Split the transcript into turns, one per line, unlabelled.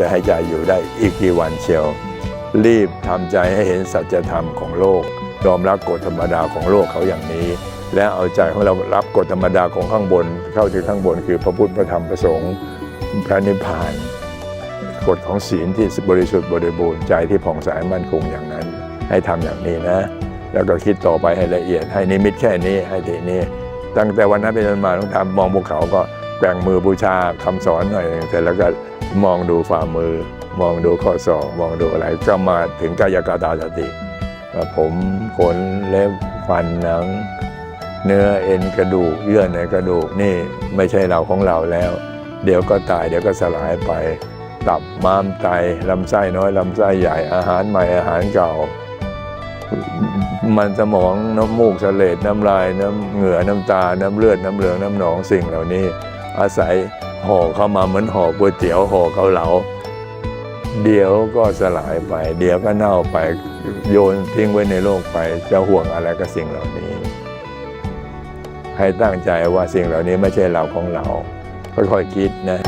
จะให้ใจอยู่ได้อีกกี่วันเชียว รีบทำใจให้เห็นสัจธรรมของโลกยอมรับกฎธรรมดาของโลกเขาอย่างนี้ และเอาใจของเรารับกฎธรรมดาของข้างบน เข้าถึงข้างบนคือพระพุทธพระธรรมพระสงฆ์พระนิพพานกฎของศีลที่บริสุทธิ์บริบูรณ์ใจที่ผ่องใสมั่นคงอย่างนั้น ให้ทำอย่างนี้นะ แล้วก็คิดต่อไปให้ละเอียด ให้นิมิตแค่นี้ให้ทีนี้ ตั้งแต่วันนั้นเป็นต้นมาต้องทำมองภูเขาก็ แกว่งมือบูชาคำสอนหน่อยเสร็จแล้วก็มองดูฝ่ามือ มองดูข้อศอกมองดูอะไรก็มาถึงกายกตาสติผมขนเล็บฟันหนัง เนื้อเอ็นกระดูกเยื่อในกระดูกนี่ไม่ใช่เราของเราแล้ว เดี๋ยวก็ตายเดี๋ยวก็สลายไป ตับม้ามไตลำไส้น้อยลำไส้ใหญ่อาหารใหม่อาหารเก่า มันสมองน้ำมูกเสลดน้ำลายน้ำเหงื่อน้ำตา น้ำเลือดน้ำเหลืองน้ำหนองสิ่งเหล่านี้ อาศัยห่อเข้ามาเหมือนห่อก๋วยเตี๋ยวห่อเกาเหลา เดี๋ยวก็สลายไป เดี๋ยวก็เน่าไปโยนทิ้งไว้ในโลกไป จะห่วงอะไรกับสิ่งเหล่านี้ ให้ตั้งใจว่าสิ่งเหล่านี้ไม่ใช่เราของเราค่อยๆคิดนะ